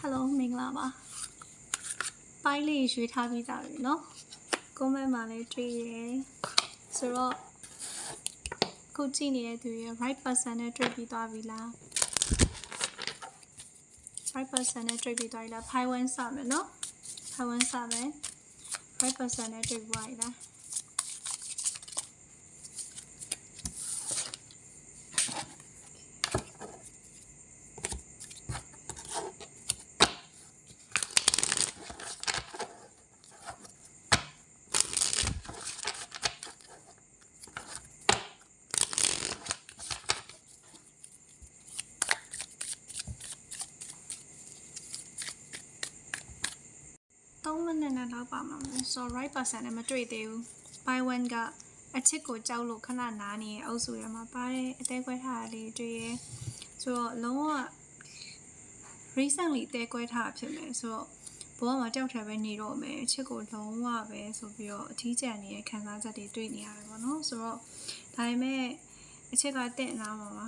Hello မင်္ဂလာပါပိုင်းလေးရွှေထားပြီးသားပြီเนาะ comment မှာလည်းတွေ့ရယ်ဆိုတော့ခုကြည့်နေတဲ့သူရ right person နဲ့တွေ့ပြီးသွားပြီလား right person နဲ့တွေ့ပြီးသွားပြီလား pi 1စမယ်เนาะ pi 1စမယ် right person နဲ့တွေ့ပြီးသွားပြီလား လောက်ပါမှာမယ်ဆိုတော့ right person နဲ့မတွေ့သေးဘူး by one ကအချစ်ကိုကြောက်လို့ခဏနားနေတဲ့အုပ်စုထဲမှာပါတယ်အသေးခွဲထားတာလေးတွေ့ရယ်ဆိုတော့လုံးဝ recently အသေးခွဲထားတာဖြစ်မယ်ဆိုတော့ဘောမှာကြောက်တယ်ပဲနေတော့မယ်အချစ်ကိုလုံးဝပဲဆိုပြီးတော့အထီးကျန်နေတဲ့ခံစားချက်တွေတွေ့နေရတယ်ပေါ့နော်ဆိုတော့ဒါပေမဲ့အချစ်ကတင့်လာမှာပါ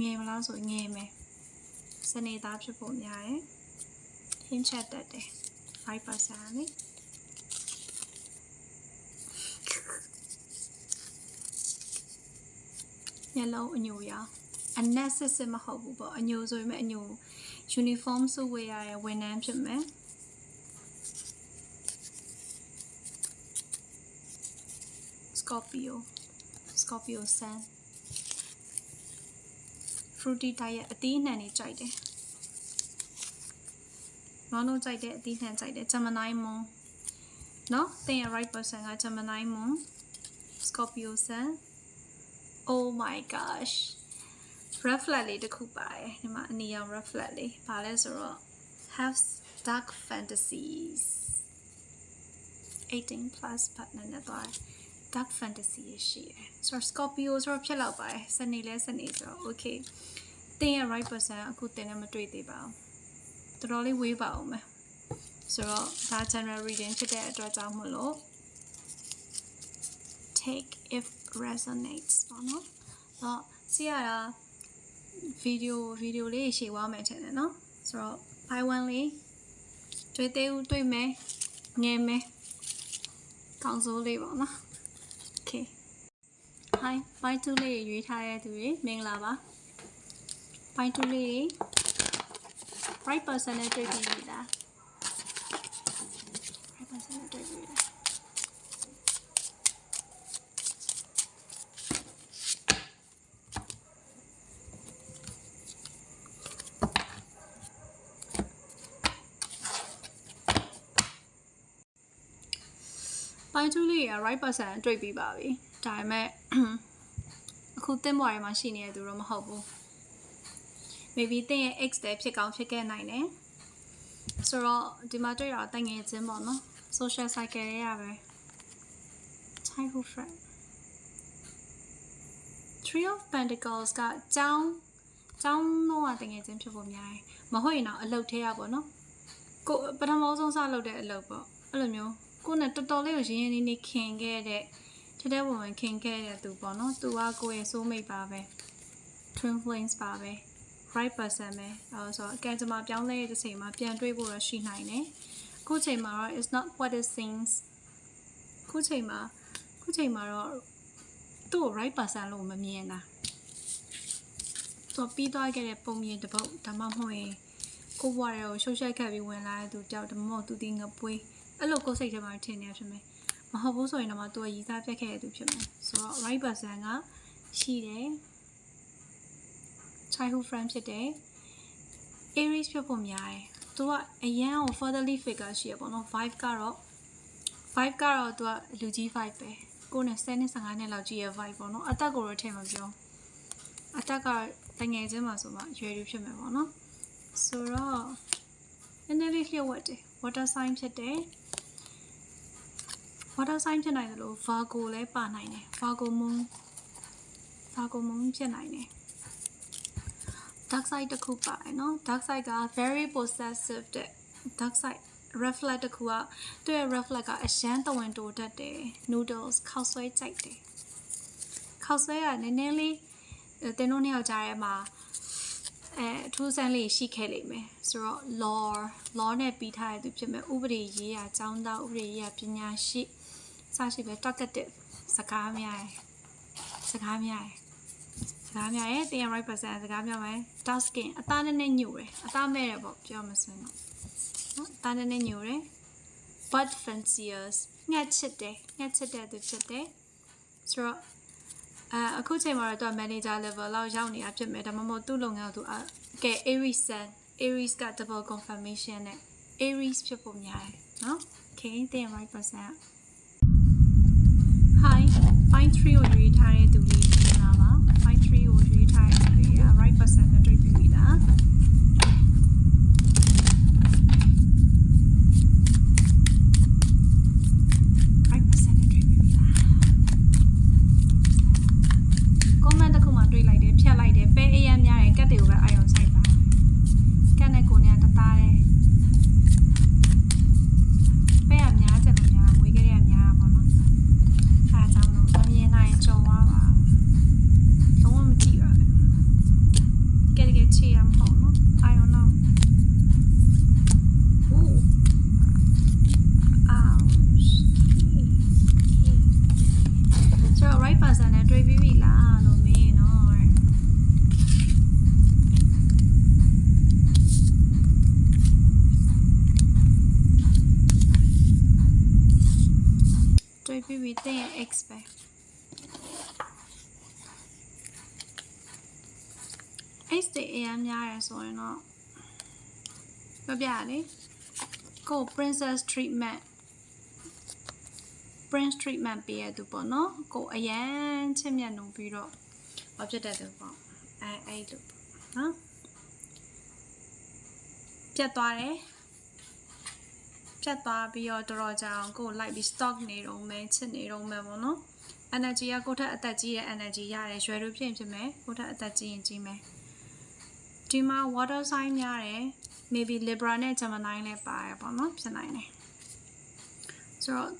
ငြိမ်မလားဆိုငြိမ်မယ်စနေသားဖြစ်ဖို့များတယ်ဟင်းချက်တက်တယ် 5%လေညလုံးအညိုရောင်အနက်စစ်စစ်မဟုတ်ဘူးပေါ့အညိုဆိုရင်မဲ့အညို uniform စုဝေရတဲ့ဝန်ထမ်းဖြစ်မယ် Scorpio Scorpio Sun fruity diet အသီးအနှံတွေကြိုက်တယ် မောင်တို့ကြိုက်တဲ့အသီးနှံကြိုက်တယ် Gemini moon နော်သင်ရဲ့ right person က Gemini moon Scorpio sun oh my gosh red flag လေးတစ်ခုပါတယ်ဒီမှာအနီရောင် red flag လေးဘာလဲဆိုတော့ have dark fantasies 18 plus partner နဲ့သွားတယ် dark fantasy ရရှိတယ်ဆိုတော့ Scorpio ဆိုတော့ဖြစ်လောက်ပါတယ်စနေလဲစနေဆိုတော့ okay သင်ရဲ့ right person အခုသင်နဲ့မတွေ့သေးပါဘူး တော်တော်လေးဝေးပါအောင်မယ်ဆိုတော့ဒါ general reading ဖြစ်တဲ့အတွက်ကြောင့်မလို့ take if resonates ပေါ့နော်တော့စီရတာဗီဒီယိုဗီဒီယိုလေးရှေ့ဝါမယ်ထင်တယ်နော်ဆိုတော့ by one လေးတွေ့သေးဦးတွေ့မယ်ငယ်မယ်ကောင်းစိုးလေးပေါ့နော် okay hi by two လေးရွေးထားတဲ့သူတွေမင်္ဂလာပါ by two လေး right person နဲ့တွေ့ပြီးပြီလား right person နဲ့တွေ့ပြီးပြီလားပိုင်း2လေးက right person နဲ့တွေ့ပြီးပါပြီဒါပေမဲ့အခုသင်္ဘောထဲမှာရှိနေတဲ့သူတော့မဟုတ်ဘူး maybe သင်ရဲ့ X တဲ့ဖြစ်ကောင်းဖြစ်ခဲ့နိုင်တယ်ဆိုတော့ဒီမှာတွေ့ရတာတငယ်ချင်းပေါ့နော် social cycle တွေရပဲ childhood friend three of pentacles ကကျောင်းကျောင်းတော့တငယ်ချင်းဖြစ်ဖို့များတယ်မဟုတ်ရင်တော့အလုပ်ထဲရပေါ့နော်ကိုပထမဆုံးစလုပ်တဲ့အလုပ်ပေါ့အဲ့လိုမျိုးကိုနဲ့တော်တော်လေးကိုရင်းရင်းနှီးနှီးခင်ခဲ့တဲ့တတဲ့ဝင်ဝင်ခင်ခဲ့တဲ့သူပေါ့နော်သူကကိုယ့်ရဲ့ soulmate ပါပဲ twin flames ပါပဲ right person ပဲအဲဆိုတော့အကဲကြမှာပြောင်းလဲတဲ့ချိန်မှာပြန်တွေးဖို့ရရှိနိုင်တယ်ခုချိန်မှာတော့ is not what it seems ခုချိန်မှာခုချိန်မှာတော့သူ့ကို right person လို့မမြင်တာသူပြီးသွားခဲ့တဲ့ပုံမြင်တစ်ပုတ်ဒါမှမဟုတ်ရင်ကိုဘွားတွေကိုရှုပ်ရှက်ခတ်ပြီးဝင်လာတဲ့သူကြောက်တယ်မဟုတ်သူဒီငပွေးအဲ့လိုကိုယ်စိတ်ထဲမှာထင်နေဖြစ်မယ်မဟုတ်ဘူးဆိုရင်တော့သူကရည်စားပြတ်ခဲ့တဲ့သူဖြစ်မယ်ဆိုတော့ right person ကရှိတယ် childhood friend ဖြစ်တယ် Aries ဖြစ်ဖို့များတယ်။သူကအရန်ကို fatherly figure ရှိရပေါ့နော်။5ကတော့5ကတော့သူကလူကြီး5ပဲ။ကိုယ်နဲ့10နှစ်15နှစ်လောက်ကြီးရဲ့ vibe ပေါ့နော်။အသက်ကိုတော့ထည့်မပြော။အသက်ကတငယ်ချင်းမှာဆိုမှရွယ်တူဖြစ်မယ်ပေါ့နော်။ဆိုတော့နည်းနည်းလေးလျှို့ဝှက်တယ် water sign ဖြစ်တယ်။ water sign ဖြစ်နိုင်တယ်လို့ Virgo လည်းပါနိုင်တယ်။ Virgo moon Virgo moon ဖြစ်နိုင်တယ်။ dark side တစ်ခုပါတယ်เนาะ dark side က very possessive တဲ့ dark side reflect တစ်ခုကသူ့ရဲ့ reflect ကအရန်တဝင်တိုတတ်တယ် noodles ခောက်ဆွဲကြိုက်တယ်ခောက်ဆွဲကနည်းနည်းလေးအဲတင်းတို့နှစ်ယောက်ကြားထဲမှာ အဲအထူးဆန်းလေးရှိခဲ့လိမ့်မယ်ဆိုတော့ law law နဲ့ပြီးထားတဲ့သူဖြစ်မယ်ဥပဒေရေးရာចောင်းသားဥပဒေရေးရာပညာရှိစရှိပဲ talkative စကားများရယ်စကားများရယ်စ ကားများရယ်တင်ရ right person စကားများမယ် dark skin အသားနည်းနည်းညိုတယ်အသားမဲ့တယ်ပေါ့ပြောမစင်းတော့နော်အသားနည်းနည်းညိုတယ် bud fanciers ငှက်ချစ်တယ်ငှက်ချစ်တဲ့သူဖြစ်တယ်ဆိုတော့အဲအခုချိန်မှာတော့သူက manager level လောက်ရောက်နေတာဖြစ်မယ်ဒါမှမဟုတ်သူ့လုပ်ငန်းကိုသူအကဲ Aries Sun Aries က double confirmation နဲ့ Aries ဖြစ်ဖို့များတယ်နော် Okay တင် right person Hi fine 3ကိုရွေးထားတဲ့သူလေးပြန်လာပါ fine 3ကိုရွေးထားတဲ့သူလေးက right person နဲ့တွေ့ပြီလား right person နဲ့တွေ့ပြီလား comment တစ်ခုမှတွေးလိုက်တယ်ဖြတ်လိုက်တယ်ပဲအရမ်းများတယ်ကတ်တွေကိုပဲအာရုံစိုက်ပါကတ်နဲ့ကိုနဲ့တသားတယ်ပဲအများချက်လို့များမွေးကလေးအများပါတော့အဲဒါကြောင့်လို့မမြင်နိုင်ကြုံသွားပါလုံးဝမကြည့်ပါနဲ့ကဲတကယ်ချေရမဟုတ်နော် I don't know Ooh. Ouch. Okay. Okay. ဆိုတော့ right person နဲ့တွေ့ပြီးပြီလားလို့မေးရင်တော့တဲ့တွေ့ပြီးပြီတဲ့ရဲ့ X ပဲ X တွေအများများရယ်ဆိုရင်တော့ပြပြရလေကို princess treatment prince treatment ပေးရသူပေါ့နော်ကိုအရန်ချစ်မြတ်နိုးပြီးတော့ဘာဖြစ်တဲ့သူပေါ့အဲအဲ့လိုပေါ့နော်ပြတ်သွားတယ်ပြတ်သွားပြီးတော့တော်တော်ကြာအောင်ကိုလိုက်ပြီး stock နေတော့မယ်ချစ်နေတော့မယ်ပေါ့နော် energy ကကိုထက်အသက်ကြီးတဲ့ energy ရတယ်ရွယ်လို့ဖြစ်ရင်ဖြစ်မယ်ကိုထက်အသက်ကြီးရင်ကြီးမယ်ဒီမှာ water sign များတယ် maybe libra နဲ့ gemini လည်းပါတယ်ပေါ့နော်ဖြစ်နိုင်တယ်ဆိုတော့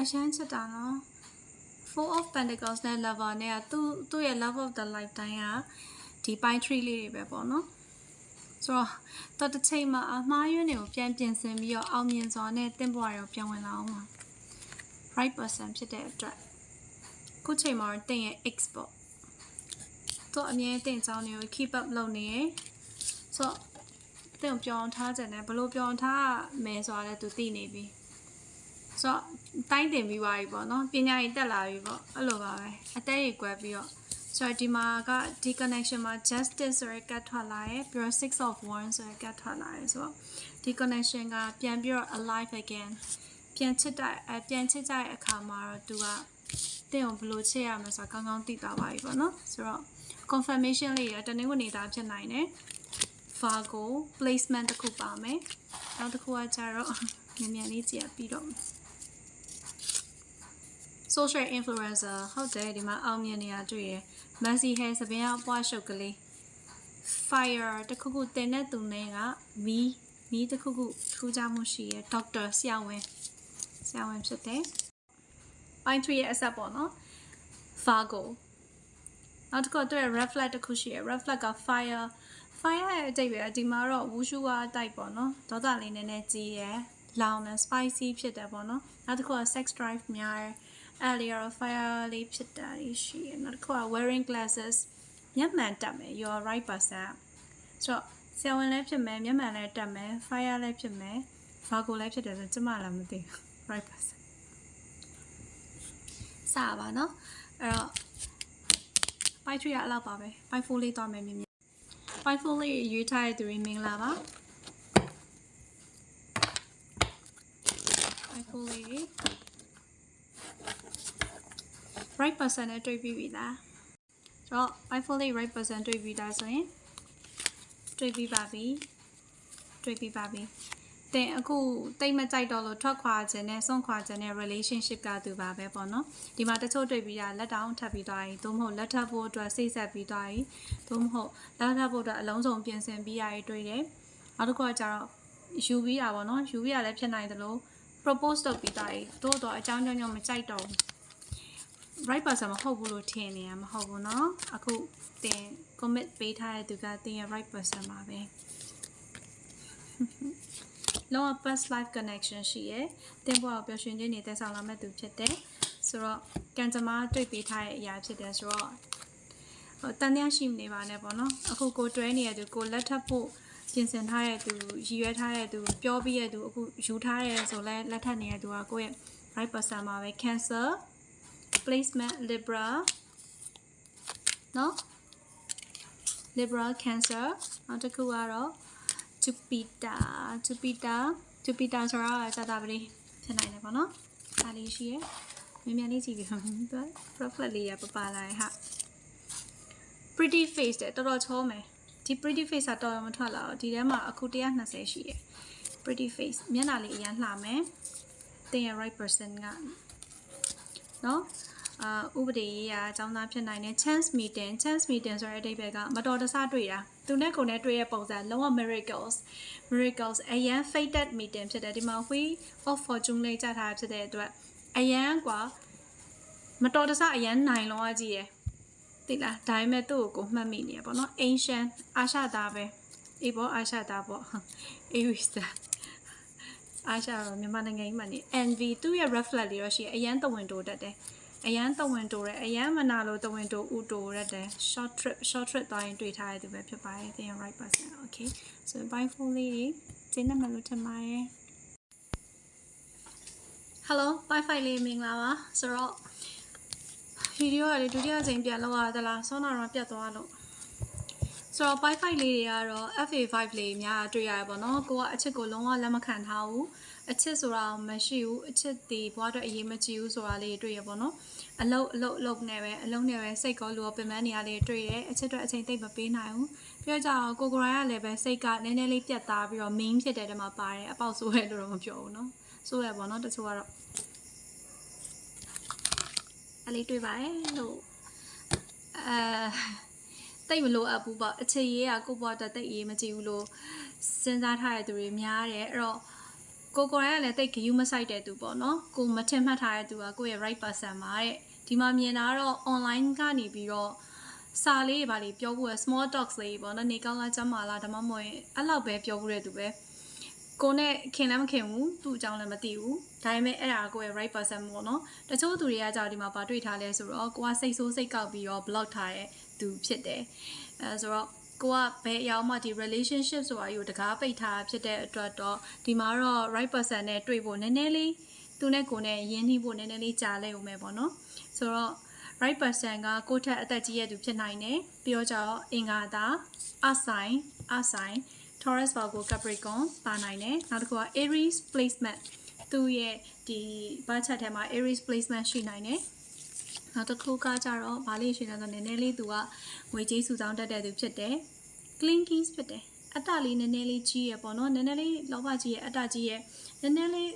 အရှမ်းချစ်တာနော် Four of Pentacles နဲ့ Lover နဲ့ကသူ့သူ့ရဲ့ Love of the Lifetime ကဒီပိုင်း tree လေးတွေပဲပေါ့နော်ဆိုတော့တော့တစ်ချိန်မှာအမှားယွင်းတွေကိုပြန်ပြင်ဆင်ပြီးတော့အောင်မြင်စွာနဲ့တင့်ဘွားတွေကိုပြန်ဝင်လာအောင်ပါ right person ဖြစ်တဲ့အတွက်ခုချိန်မှာတော့တင်ရဲ့ X ပေါ့သူအမြဲတင်ချောင်းတွေကို keep up လုပ်နေရယ်ဆိုတော့တင်ကိုပြောင်းထားကြတယ်ဘလို့ပြောင်းထားမယ်ဆိုတာလည်းသူသိနေပြီ ဆိုတော့တိုင်းတင်ပြီးသွားပြီပေါ့နော်ပညာရေးတက်လာပြီပေါ့အဲ့လိုပါပဲအသက်ကြီးကွယ်ပြီးတော့ဆိုတော့ဒီမှာကဒီ connection မှာ justice ဆိုရယ်ကတ်ထွက်လာတယ်ပြီးတော့ six of wands ဆိုရယ်ကတ်ထွက်လာတယ်ဆိုတော့ဒီ connection ကပြန်ပြီးတော့ alive again ပြန်ချစ်တဲ့အပြန်ချစ်ကြတဲ့အခါမှာတော့သူကတင့်ကိုဘယ်လိုချစ်ရမလဲဆိုတာကောင်းကောင်းသိသွားပါပြီပေါ့နော်ဆိုတော့ confirmation လေးရတနေ့ဝင်နေတာဖြစ်နိုင်တယ် Virgo placement တစ်ခုပါမယ်နောက်တစ်ခုကကျတော့မြန်မြန်လေးကြည့်ရပြီးတော့ social influencer ဟုတ်တယ်ဒီမှာအောင်မြင်နေတာတွေ့ရယ် Mercy Hair သပင်အပွားရှုပ်ကလေး fire တခုခုတင်တဲ့သူနဲ့ကမီးမီးတခုခုထူးခြားမှုရှိရယ် doctor ဆရာဝန်ဆရာဝန်ဖြစ်တယ်ပိုင်း3ရဲ့အဆက်ပေါ့နော် Virgo နောက်တစ်ခုသူရဲ့ red flag တစ်ခုရှိရယ် red flag က fire fire ရဲ့အတိတ်ပဲဒီမှာတော့ wushu ကတိုက်ပေါ့နော်ဒေါသလေးနည်းနည်းကြီးရယ် long and spicy ဖြစ်တယ်ပေါ့နော်နောက်တစ်ခုက sex drive များရယ် earlier fire လေးဖြစ်တာရှိရယ်နောက်တစ်ခုက wearing glasses မျက်မှန်တက်မယ် your right person ဆိုတော့ဆရာဝန်လည်းဖြစ်မယ်မျက်မှန်လည်းတက်မယ် fire လည်းဖြစ်မယ် Virgo လည်းဖြစ်တယ်ဆိုကျမလည်းမသိဘူး right person စပါနော်အဲ့တော့ပိုင်း3ရအလောက်ပါပဲပိုင်း4လေးသွားမယ်မြင်မြင်ပိုင်း4လေးရွေးထားတဲ့သူတွေမင်္ဂလာပါပိုင်း4လေး right person နဲ့တွေ့ပြီးပြီလားဆိုတော့ပိုင်း4လေး right person တွေ့ပြီးသားဆိုရင်တွေ့ပြီးပါပြီတွေ့ပြီးပါပြီတင်အခုတိတ်မကြိုက်တော့လို့ထွက်ခွာခြင်းနဲ့ဆုံးခွာခြင်းနဲ့ relationship ကသူပါပဲပေါ့နော်ဒီမှာတချို့တွေ့ပြီးတာလက်တောင်ထပ်ပြီးသွားရင်သို့မဟုတ်လက်ထပ်ဖို့အတွက်စိတ်ဆက်ပြီးသွားရင်သို့မဟုတ်လက်ထပ်ဖို့အတွက်အလုံးစုံပြင်ဆင်ပြီးရရင်တွေ့တယ်နောက်တစ်ခုကကျတော့ယူပြီးတာပေါ့နော်ယူပြီးတာလည်းဖြစ်နိုင်တယ်လို့ propose လုပ်ပြီးသွားရင်သို့တော့အကြောင်းကြောင့်မကြိုက်တော့ဘူး right person မဟုတ်ဘူးလို့ထင်နေရမဟုတ်ဘူးเนาะအခုတင် commit ပေးထားတဲ့သူကသင်ရဲ့ right person ပါပဲလုံးဝ past life connection ရှိရယ်တင်ပေါ်ပျော်ရွှင်ခြင်းနေတဲ့ဆောင်လာမဲ့သူဖြစ်တယ်ဆိုတော့ကံကြမ္မာတွေ့ပေးထားတဲ့အရာဖြစ်တယ်ဆိုတော့ဟိုတန်တရားရှိမနေပါနဲ့ပေါ့နော်အခုကိုတွဲနေတဲ့သူကိုလက်ထပ်ဖို့ပြင်ဆင်ထားတဲ့သူရည်ရွယ်ထားတဲ့သူပြောပြီးတဲ့သူအခုယူထားတဲ့ဆိုလဲလက်ထပ်နေတဲ့သူကကိုယ့်ရဲ့ right person မှာပဲ cancer placement libra နော် liberal cancer နောက်တစ်ခုကတော့ jupiter jupiter jupiter ဆိုတာကဇာတာပတိဖြစ်နိုင်တယ်ပေါ့နော်ဒါလေးရှိရယ်မြန်မြန်လေးကြည့်ပြီးတော့သူ profile လေးရပပလာရဟာ pretty face တဲ့တော်တော်ချောမယ်ဒီ pretty face ကတော်တော်မထွက်လာတော့ဒီထဲမှာအခု120ရှိရယ် pretty face မျက်နှာလေးအရင်လှမယ်တင်ရ right person ကနော် အာဥပဒေရေးရာအကြောင်းသားဖြစ်နိုင်တဲ့ chance meeting chance meeting ဆိုတဲ့အဓိပ္ပာယ်ကမတော်တဆတွေ့တာသူနဲ့ကိုယ်နဲ့တွေ့ရဲ့ပုံစံလုံးဝ miracles miracles အရန် fated meeting ဖြစ်တယ်ဒီမှာ wheel of fortune လေးကြားထားဖြစ်တဲ့အတွက်အရန်กว่าမတော်တဆအရန်နိုင်လုံးအကြီးရယ်သိလားဒါပေမဲ့သူ့ကိုကိုမှတ်မိနေရပေါ့နော် ancient အာရှသားပဲအေးပေါ့အာရှသားပေါ့ Aries သား အားရှာတော့မြန်မာနိုင်ငံကြီးမှာနေ NV သူ့ရဲ့ reflect လေးတော့ရှိအရန်တဝင်တိုးတတ်တယ် အရန်တဝင်တိုးတယ်အရန်မနာလို့တဝင်တိုးဥတိုးတတ်တယ် short trip short trip သွားရင်တွေ့ထားရသူပဲဖြစ်ပါတယ်သင် right person okay so bye for လေးကျင်းနေမလို့ထင်ပါတယ် hello bye five လေးမင်္ဂလာပါဆိုတော့ဗီဒီယိုကလေဒုတိယကြိမ်ပြန်လောက်ရသလားဆောနာတော့ပြတ်သွားလို့ဆိုတော့ pi 5လေးတွေကတော့ FA5 လေးများတွေ့ရတယ်ပေါ့နော်ကိုကအချစ်ကိုလုံးဝလက်မခံထားဘူး အချစ်ဆိုတာမရှိဘူးအချစ်ဒီဘွားအတွက်အရေးမကြီးဘူးဆိုတာလေးတွေ့ရပေါ့နော်အလုတ်အလုတ်အလုတ်နဲ့ပဲအလုံးနဲ့ပဲစိတ်ကောလူရောပင်ပန်းနေရလေးတွေ့ရတယ်အချစ်အတွက်အချိန်သိပ်မပေးနိုင်ဘူးပြောကြတော့ကိုကိုရိုင်းကလည်းပဲစိတ်ကနည်းနည်းလေးပြတ်သားပြီးတော့ main ဖြစ်တဲ့တဲမှာပါတယ်အပေါက်ဆိုးရဲလို့တော့မပြောဘူးနော်ဆိုးရဲပေါ့နော်တချို့ကတော့အလေးတွေ့ပါတယ်လို့အဲတိတ်မလို့အပ်ဘူးပေါ့အခြေရေးကကိုယ့်ဘဝအတွက်တိတ်ရေးမကြည့်ဘူးလို့စဉ်းစားထားတဲ့သူတွေများတယ်အဲ့တော့ ကိုကိုရိုင်းကလည်းတိတ်ဂယူးမဆိုင်တဲ့သူပေါ့နော်ကိုမထင်မှတ်ထားတဲ့သူကကိုယ့်ရဲ့ right person ပါတဲ့ဒီမှာမြင်တာကတော့ online ကနေပြီးတော့စာလေးတွေပါလေပြောဖို့ small talks လေးပေါ့နော်နေကောင်းလားကျမ်းမာလားဒါမှမဟုတ်ရင်အဲ့လောက်ပဲပြောဖို့တဲ့သူပဲကိုနဲ့ခင်လည်းမခင်ဘူးသူ့အကြောင်းလည်းမသိဘူးဒါပေမဲ့အဲ့ဒါကိုယ့်ရဲ့ right person ပေါ့နော်တချို့သူတွေကကြောက်ဒီမှာဗာတွေ့ထားလဲဆိုတော့ကိုကစိတ်ဆိုးစိတ်ကောက်ပြီးတော့ block ထားတဲ့သူဖြစ်တယ်အဲဆိုတော့ ကိုကဘယ်အရောက်မှဒီ relationship ဆိုတာကြီးကိုတကားပိတ်ထားဖြစ်တဲ့အတွက်တော့ဒီမှာတော့ right person နဲ့တွေ့ဖို့နည်းနည်းလေးသူနဲ့ကိုနဲ့ရင်းနှီးဖို့နည်းနည်းလေးကြာလဲဦးမယ်ပေါ့နော်ဆိုတော့ right person ကကိုယ့်ထက်အသက်ကြီးရဲ့သူဖြစ်နိုင်တယ်ပြီးတော့ကျတော့အင်္ဂါသာအဆိုင်အဆိုင် Taurus Virgo Capricorn ပါနိုင်တယ်နောက်တစ်ခုက Aries placement သူ့ရဲ့ဒီ budget ထဲမှာ Aries placement ရှိနိုင်တယ် နောက်တစ်ခုကကြတော့ဗာလေးရှိနေတော့နည်းနည်းလေးသူကငွေကြေးစုဆောင်းတတ်တဲ့သူဖြစ်တယ် clean keys ဖြစ်တယ်အတ္တလေးနည်းနည်းလေးကြီးရပေါ့နော်နည်းနည်းလေးလောဘကြီးရအတ္တကြီးရနည်းနည်းလေး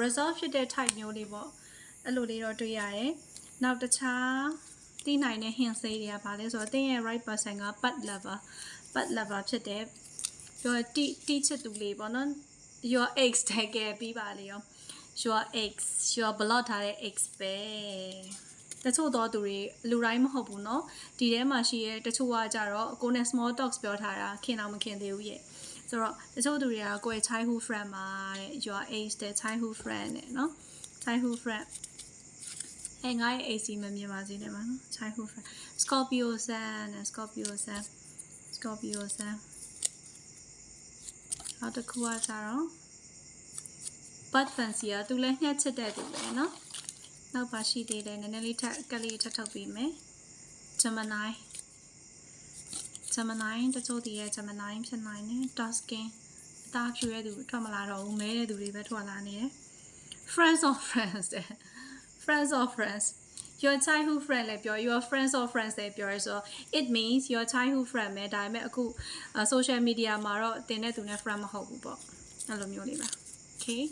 resolve ဖြစ်တဲ့ type မျိုးလေးပေါ့အဲ့လိုလေးတော့တွေ့ရတယ်နောက်တခြားသိနိုင်တဲ့ hint စိတွေကဗာလဲဆိုတော့တင်းရဲ့ right person က pet lover pet lover ဖြစ်တယ်ပြောတိတိချစ်သူလေးပေါ့နော် your ex တကယ်ပြီးပါလေရော your ex your block ထားတဲ့ ex ပဲ တချို့တော့သူတွေလူတိုင်းမဟုတ်ဘူးเนาะဒီထဲမှာရှိရဲတချို့ကကြတော့ကိုနဲ့ small talks ပြောထားတာခင်အောင်မခင်သေးဘူးရဲ့ဆိုတော့တချို့သူတွေကကိုယ့်ရဲ့ childhood friend ပါတဲ့ your age တဲ့ childhood friend နဲ့เนาะ childhood friend အဲငါရဲ့ AC မမြင်ပါစေနဲ့ပါနော် childhood friend Scorpio sun နဲ့ Scorpio sun Scorpio sun နောက်တစ်ခုကကြတော့ bud fancy อ่ะသူလည်းညှက်ချစ်တဲ့သူပဲเนาะ နောက်ပါရှိသေးတယ်နည်းနည်းလေးထပ်ကက်လေးထပ်ထုတ်ပြီးမယ် Gemini Gemini တချို့တည်းရဲ့ Gemini ဖြစ်နိုင်တယ် dark skin အသားဖြူရဲ့သူထွက်မလာတော့ဘူးမဲတဲ့သူတွေပဲထွက်လာနေတယ် friends of friends တဲ့ friends of friends your childhood friend လည်းပြော your friends of friends လည်းပြောရဆိုတော့ it means your childhood friend ပဲဒါပေမဲ့အခု social media မှာတော့တင်တဲ့သူနဲ့ friend မဟုတ်ဘူးပေါ့အဲ့လိုမျိုးလေးပါ okay